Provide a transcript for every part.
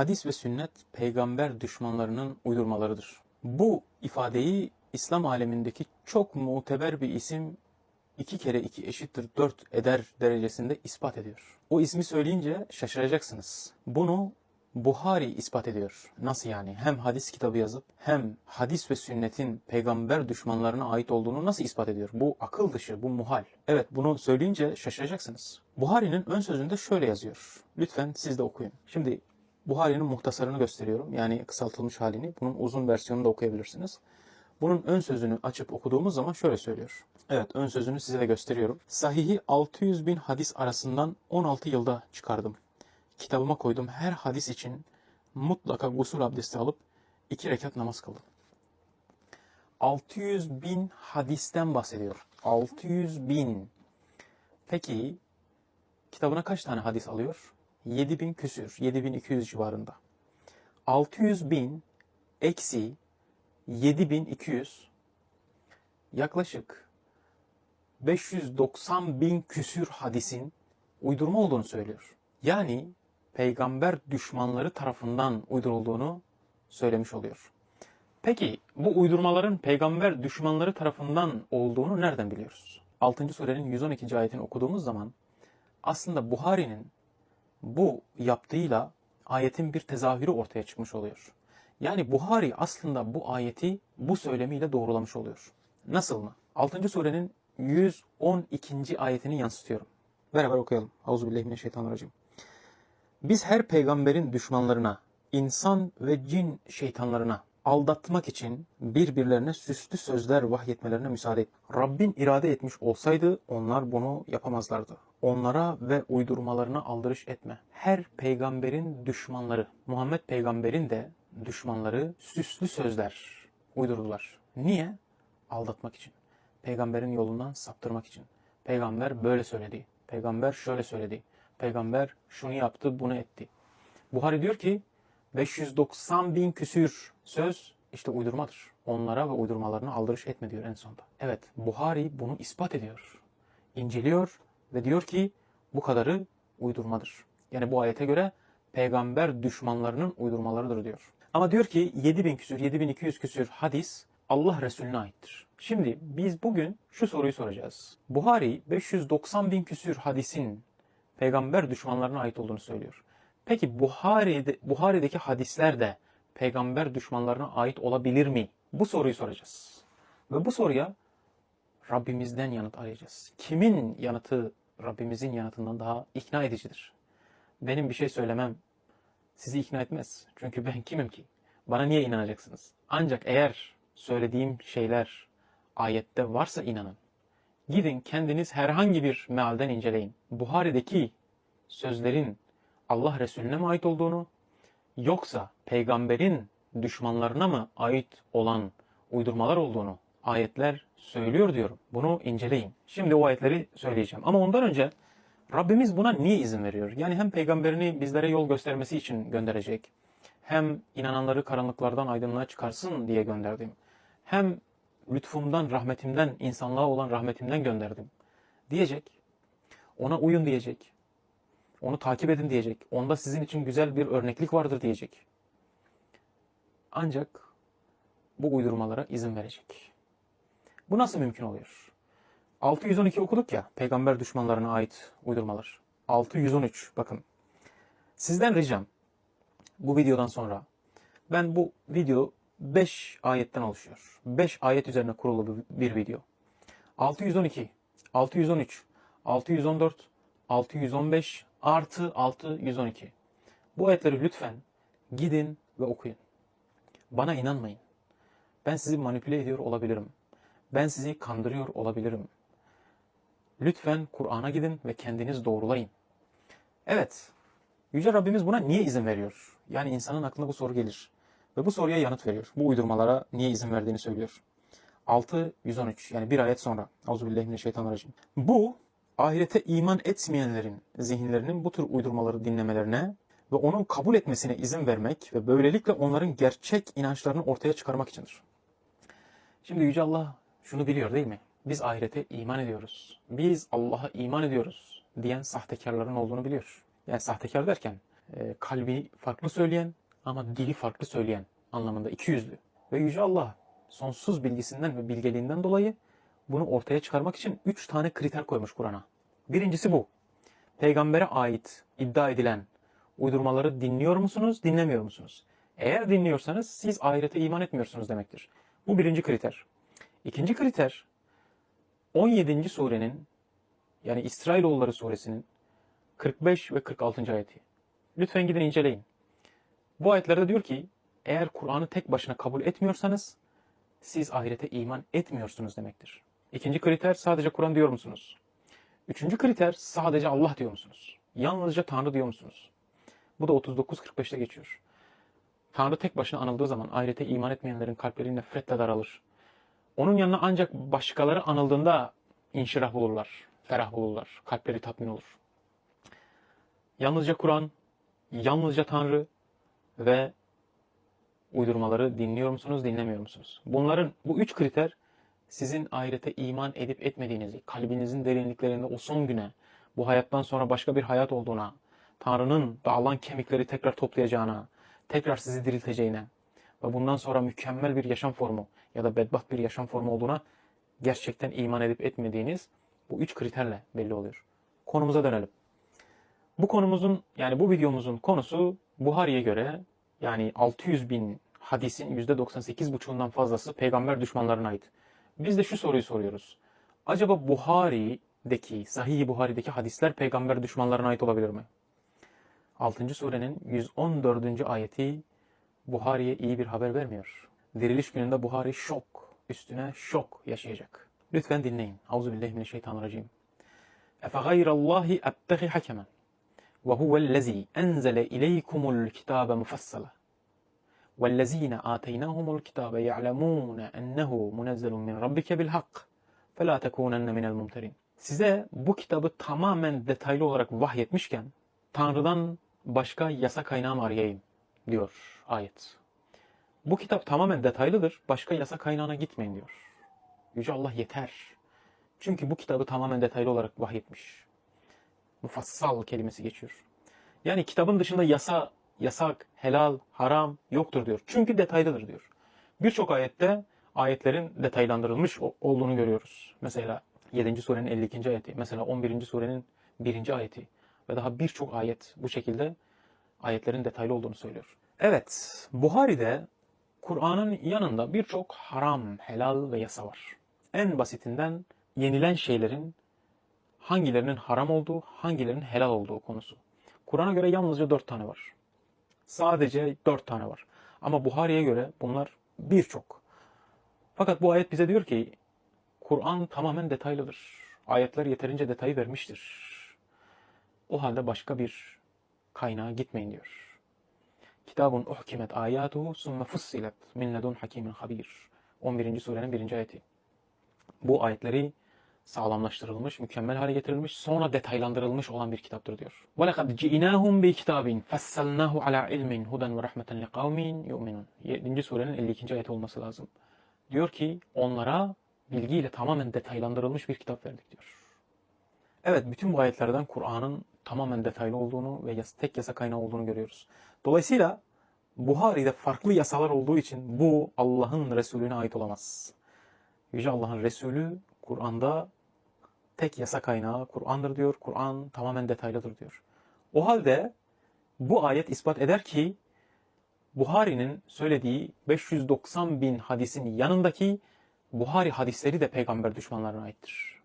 hadis ve sünnet peygamber düşmanlarının uydurmalarıdır. Bu ifadeyi İslam alemindeki çok muteber bir isim iki kere iki eşittir dört eder derecesinde ispat ediyor. O ismi söyleyince şaşıracaksınız. Bunu Buhari ispat ediyor. Nasıl yani? Hem hadis kitabı yazıp hem hadis ve sünnetin peygamber düşmanlarına ait olduğunu nasıl ispat ediyor? Bu akıl dışı, bu muhal. Evet bunu söyleyince şaşıracaksınız. Buhari'nin ön sözünde şöyle yazıyor. Lütfen siz de okuyun. Şimdi Buhari'nin muhtasarını gösteriyorum. Yani kısaltılmış halini. Bunun uzun versiyonunu da okuyabilirsiniz. Bunun ön sözünü açıp okuduğumuz zaman şöyle söylüyor. Evet ön sözünü size de gösteriyorum. Sahihi 600 bin hadis arasından 16 yılda çıkardım. Kitabıma koydum her hadis için mutlaka gusül abdesti alıp iki rekat namaz kıldım. 600 bin hadisten bahsediyor. 600 bin. Peki kitabına kaç tane hadis alıyor? 7000 küsür, 7200 civarında. 600 bin eksi 7200 yaklaşık 590 bin küsür hadisin uydurma olduğunu söylüyor. Yani peygamber düşmanları tarafından uydurulduğunu söylemiş oluyor. Peki bu uydurmaların peygamber düşmanları tarafından olduğunu nereden biliyoruz? 6. surenin 112. ayetini okuduğumuz zaman aslında Buhari'nin bu yaptığıyla ayetin bir tezahürü ortaya çıkmış oluyor. Yani Buhari aslında bu ayeti bu söylemiyle doğrulamış oluyor. Nasıl mı? 6. surenin 112. ayetini yansıtıyorum. Beraber okuyalım. Euzubillahimineşşeytanirracim. Biz her peygamberin düşmanlarına, insan ve cin şeytanlarına aldatmak için birbirlerine süslü sözler vahyetmelerine müsaade et. Rabbin irade etmiş olsaydı onlar bunu yapamazlardı. Onlara ve uydurmalarına aldırış etme. Her peygamberin düşmanları, Muhammed peygamberin de düşmanları süslü sözler uydurdular. Niye? Aldatmak için. Peygamberin yolundan saptırmak için. Peygamber böyle söyledi. Peygamber şöyle söyledi. Peygamber şunu yaptı, bunu etti. Buhari diyor ki 590 bin küsür söz işte uydurmadır. Onlara ve uydurmalarına aldırış etme diyor en sonunda. Evet Buhari bunu ispat ediyor. İnceliyor ve diyor ki bu kadarı uydurmadır. Yani bu ayete göre peygamber düşmanlarının uydurmalarıdır diyor. Ama diyor ki 7000 küsür, 7200 küsür hadis Allah Resulüne aittir. Şimdi biz bugün şu soruyu soracağız. Buhari 590 bin küsür hadisin peygamber düşmanlarına ait olduğunu söylüyor. Peki Buhari'de, Buhari'deki hadisler de peygamber düşmanlarına ait olabilir mi? Bu soruyu soracağız. Ve bu soruya Rabbimizden yanıt arayacağız. Kimin yanıtı Rabbimizin yanıtından daha ikna edicidir? Benim bir şey söylemem sizi ikna etmez. Çünkü ben kimim ki? Bana niye inanacaksınız? Ancak eğer söylediğim şeyler ayette varsa inanın. Gidin kendiniz herhangi bir mealden inceleyin. Buhari'deki sözlerin Allah Resulüne mi ait olduğunu yoksa peygamberin düşmanlarına mı ait olan uydurmalar olduğunu ayetler söylüyor diyorum. Bunu inceleyin. Şimdi o ayetleri söyleyeceğim. Ama ondan önce Rabbimiz buna niye izin veriyor? Yani hem peygamberini bizlere yol göstermesi için gönderecek. Hem inananları karanlıklardan aydınlığa çıkarsın diye gönderdim. Hem lütfumdan, rahmetimden, insanlığa olan rahmetimden gönderdim. Diyecek. Ona uyun diyecek. Onu takip edin diyecek. Onda sizin için güzel bir örneklik vardır diyecek. Ancak bu uydurmalara izin verecek. Bu nasıl mümkün oluyor? 612 okuduk ya peygamber düşmanlarına ait uydurmalar. 613 bakın. Sizden ricam bu videodan sonra ben bu video 5 ayetten oluşuyor. 5 ayet üzerine kurulu bir, video. 612, 613, 614, 615 artı 612. Bu ayetleri lütfen gidin ve okuyun. Bana inanmayın. Ben sizi manipüle ediyor olabilirim. Ben sizi kandırıyor olabilirim. Lütfen Kur'an'a gidin ve kendiniz doğrulayın. Evet, Yüce Rabbimiz buna niye izin veriyor? Yani insanın aklına bu soru gelir. Ve bu soruya yanıt veriyor. Bu uydurmalara niye izin verdiğini söylüyor. 6 113 yani bir ayet sonra. Euzubillahimineşşeytanirracim. Bu ahirete iman etmeyenlerin zihinlerinin bu tür uydurmaları dinlemelerine ve onun kabul etmesine izin vermek ve böylelikle onların gerçek inançlarını ortaya çıkarmak içindir. Şimdi Yüce Allah şunu biliyor değil mi? Biz ahirete iman ediyoruz. Biz Allah'a iman ediyoruz diyen sahtekarların olduğunu biliyor. Yani sahtekar derken e, kalbi farklı söyleyen ama dili farklı söyleyen anlamında iki yüzlü. Ve Yüce Allah sonsuz bilgisinden ve bilgeliğinden dolayı bunu ortaya çıkarmak için üç tane kriter koymuş Kur'an'a. Birincisi bu. Peygambere ait iddia edilen uydurmaları dinliyor musunuz, dinlemiyor musunuz? Eğer dinliyorsanız siz ahirete iman etmiyorsunuz demektir. Bu birinci kriter. İkinci kriter 17. surenin yani İsrailoğulları suresinin 45 ve 46. ayeti. Lütfen gidin inceleyin. Bu ayetlerde diyor ki eğer Kur'an'ı tek başına kabul etmiyorsanız siz ahirete iman etmiyorsunuz demektir. İkinci kriter sadece Kur'an diyor musunuz? Üçüncü kriter sadece Allah diyor musunuz? Yalnızca Tanrı diyor musunuz? Bu da 39-45'te geçiyor. Tanrı tek başına anıldığı zaman ahirete iman etmeyenlerin kalpleri nefretle daralır. Onun yanına ancak başkaları anıldığında inşirah bulurlar, ferah bulurlar, kalpleri tatmin olur. Yalnızca Kur'an, yalnızca Tanrı ve uydurmaları dinliyor musunuz, dinlemiyor musunuz? Bunların bu üç kriter sizin ahirete iman edip etmediğinizi, kalbinizin derinliklerinde o son güne, bu hayattan sonra başka bir hayat olduğuna, Tanrı'nın dağılan kemikleri tekrar toplayacağına, tekrar sizi dirilteceğine ve bundan sonra mükemmel bir yaşam formu ya da bedbaht bir yaşam formu olduğuna gerçekten iman edip etmediğiniz bu üç kriterle belli oluyor. Konumuza dönelim. Bu konumuzun yani bu videomuzun konusu Buhari'ye göre yani 600 bin hadisin %98,5'undan fazlası peygamber düşmanlarına ait. Biz de şu soruyu soruyoruz. Acaba Buhari'deki, Sahih-i Buhari'deki hadisler peygamber düşmanlarına ait olabilir mi? 6. surenin 114. ayeti Buhari'ye iyi bir haber vermiyor. Diriliş gününde Buhari şok, üstüne şok yaşayacak. Lütfen dinleyin. Euzubillahimineşşeytanirracim. اَفَغَيْرَ اللّٰهِ اَبْتَغِ حَكَمًا وَهُوَ الَّذ۪ي أَنْزَلَ إِلَيْكُمُ الْكِتَابَ مُفَصَّلًا وَالَّذ۪ينَ آتَيْنَاهُمُ الْكِتَابَ يَعْلَمُونَ أَنَّهُ مُنَزَّلٌ مِنْ رَبِّكَ بِالْحَقِّ فَلَا تَكُونَنَّ مِنَ الْمُمْتَرِينَ Size bu kitabı tamamen detaylı olarak vahyetmişken Tanrı'dan başka yasa kaynağı mı arayayım diyor ayet. Bu kitap tamamen detaylıdır. Başka yasa kaynağına gitmeyin diyor. Yüce Allah yeter. Çünkü bu kitabı tamamen detaylı olarak vahyetmiş. Mufassal kelimesi geçiyor. Yani kitabın dışında yasa, yasak, helal, haram yoktur diyor. Çünkü detaylıdır diyor. Birçok ayette ayetlerin detaylandırılmış olduğunu görüyoruz. Mesela 7. surenin 52. ayeti, mesela 11. surenin 1. ayeti ve daha birçok ayet bu şekilde ayetlerin detaylı olduğunu söylüyor. Evet, Buhari'de Kur'an'ın yanında birçok haram, helal ve yasa var. En basitinden yenilen şeylerin hangilerinin haram olduğu, hangilerinin helal olduğu konusu. Kur'an'a göre yalnızca dört tane var. Sadece dört tane var. Ama Buhari'ye göre bunlar birçok. Fakat bu ayet bize diyor ki Kur'an tamamen detaylıdır. Ayetler yeterince detayı vermiştir. O halde başka bir kaynağa gitmeyin diyor. Kitabun uhkimet ayatuhu summe fussilet min ledun hakimin habir. 11. surenin 1. ayeti. Bu ayetleri sağlamlaştırılmış, mükemmel hale getirilmiş, sonra detaylandırılmış olan bir kitaptır diyor. وَلَقَدْ جِئِنَاهُمْ بِكِتَابٍ فَسَّلْنَاهُ عَلَى عِلْمٍ هُدًى وَرَحْمَةً لِقَوْمٍ يُؤْمِنُونَ 7. surenin 52. ayeti olması lazım. Diyor ki onlara bilgiyle tamamen detaylandırılmış bir kitap verdik diyor. Evet, bütün bu ayetlerden Kur'an'ın tamamen detaylı olduğunu ve yas- tek yasa kaynağı olduğunu görüyoruz. Dolayısıyla Buhari'de farklı yasalar olduğu için bu Allah'ın Resulüne ait olamaz. Yüce Allah'ın Resulü Kur'an'da tek yasa kaynağı Kur'an'dır diyor. Kur'an tamamen detaylıdır diyor. O halde bu ayet ispat eder ki Buhari'nin söylediği 590 bin hadisin yanındaki Buhari hadisleri de peygamber düşmanlarına aittir.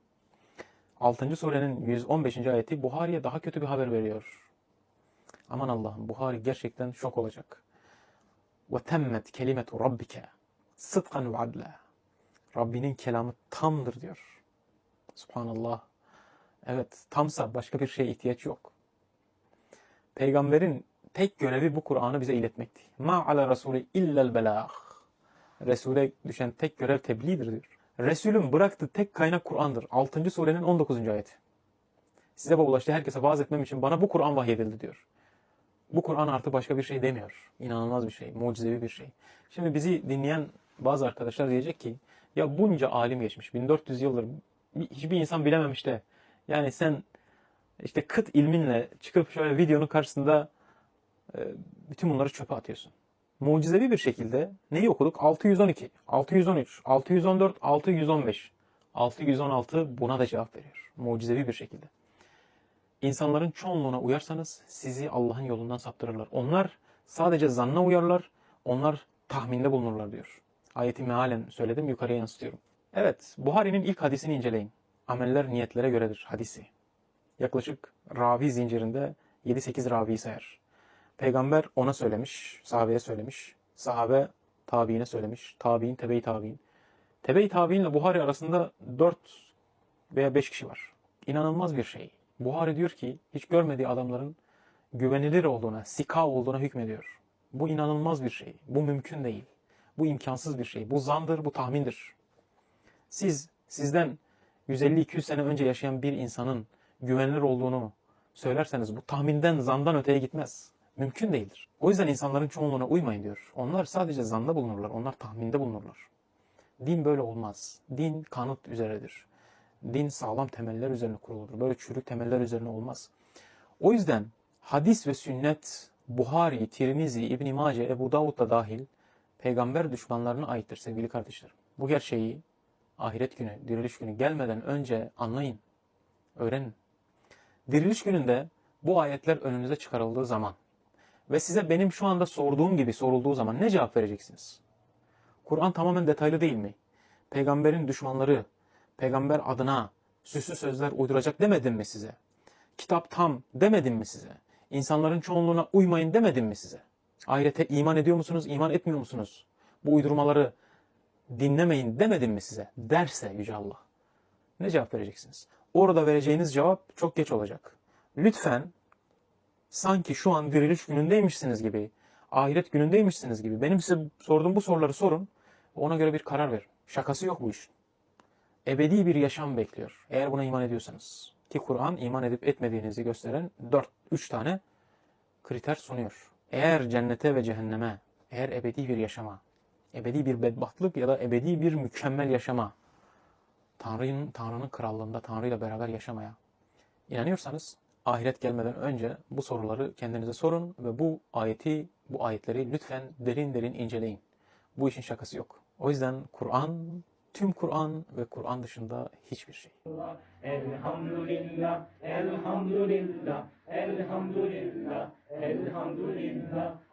6. surenin 115. ayeti Buhari'ye daha kötü bir haber veriyor. Aman Allah'ım Buhari gerçekten şok olacak. Ve temmet kelimetu rabbike sıdkan ve adla. Rabbinin kelamı tamdır diyor. Subhanallah. Evet tamsa başka bir şeye ihtiyaç yok. Peygamberin tek görevi bu Kur'an'ı bize iletmekti. Ma ala rasuli illel belâh. Resul'e düşen tek görev tebliğdir diyor. Resul'ün bıraktığı tek kaynak Kur'an'dır. 6. surenin 19. ayeti. Size bu ulaştı herkese vaaz etmem için bana bu Kur'an vahyedildi diyor. Bu Kur'an artık başka bir şey demiyor. İnanılmaz bir şey, mucizevi bir şey. Şimdi bizi dinleyen bazı arkadaşlar diyecek ki ya bunca alim geçmiş, 1400 yıldır hiçbir insan bilememiş de yani sen işte kıt ilminle çıkıp şöyle videonun karşısında e, bütün bunları çöpe atıyorsun. Mucizevi bir şekilde neyi okuduk? 612, 613, 614, 615, 616 buna da cevap veriyor. Mucizevi bir şekilde. İnsanların çoğunluğuna uyarsanız sizi Allah'ın yolundan saptırırlar. Onlar sadece zanna uyarlar, onlar tahminde bulunurlar diyor. Ayeti mealen söyledim, yukarıya yansıtıyorum. Evet, Buhari'nin ilk hadisini inceleyin. Ameller niyetlere göredir hadisi. Yaklaşık ravi zincirinde 7-8 ravi sayar. Peygamber ona söylemiş, sahabeye söylemiş. Sahabe tabiine söylemiş. Tabiin, tebe-i tabiin. Tebe-i tabiin ile Buhari arasında 4 veya 5 kişi var. İnanılmaz bir şey. Buhari diyor ki hiç görmediği adamların güvenilir olduğuna, sika olduğuna hükmediyor. Bu inanılmaz bir şey. Bu mümkün değil. Bu imkansız bir şey. Bu zandır, bu tahmindir. Siz sizden 150-200 sene önce yaşayan bir insanın güvenilir olduğunu söylerseniz bu tahminden, zandan öteye gitmez. Mümkün değildir. O yüzden insanların çoğunluğuna uymayın diyor. Onlar sadece zanda bulunurlar. Onlar tahminde bulunurlar. Din böyle olmaz. Din kanıt üzeredir. Din sağlam temeller üzerine kuruludur. Böyle çürük temeller üzerine olmaz. O yüzden hadis ve sünnet Buhari, Tirmizi, İbn Mace, Ebu Davud da dahil peygamber düşmanlarına aittir sevgili kardeşlerim. Bu gerçeği ahiret günü, diriliş günü gelmeden önce anlayın, öğrenin. Diriliş gününde bu ayetler önünüze çıkarıldığı zaman ve size benim şu anda sorduğum gibi sorulduğu zaman ne cevap vereceksiniz? Kur'an tamamen detaylı değil mi? Peygamberin düşmanları, peygamber adına süslü sözler uyduracak demedim mi size? Kitap tam demedim mi size? İnsanların çoğunluğuna uymayın demedim mi size? Ahirete iman ediyor musunuz, iman etmiyor musunuz? Bu uydurmaları dinlemeyin demedim mi size? Derse Yüce Allah. Ne cevap vereceksiniz? Orada vereceğiniz cevap çok geç olacak. Lütfen sanki şu an diriliş günündeymişsiniz gibi, ahiret günündeymişsiniz gibi benim size sorduğum bu soruları sorun. Ona göre bir karar verin. Şakası yok bu işin. Ebedi bir yaşam bekliyor. Eğer buna iman ediyorsanız. Ki Kur'an iman edip etmediğinizi gösteren 4 3 tane kriter sunuyor. Eğer cennete ve cehenneme, eğer ebedi bir yaşama, ebedi bir bedbahtlık ya da ebedi bir mükemmel yaşama, Tanrı'nın Tanrı'nın krallığında Tanrı ile beraber yaşamaya inanıyorsanız ahiret gelmeden önce bu soruları kendinize sorun ve bu ayeti, bu ayetleri lütfen derin derin inceleyin. Bu işin şakası yok. O yüzden Kur'an, tüm Kur'an ve Kur'an dışında hiçbir şey. Elhamdülillah, elhamdülillah, elhamdülillah, elhamdülillah.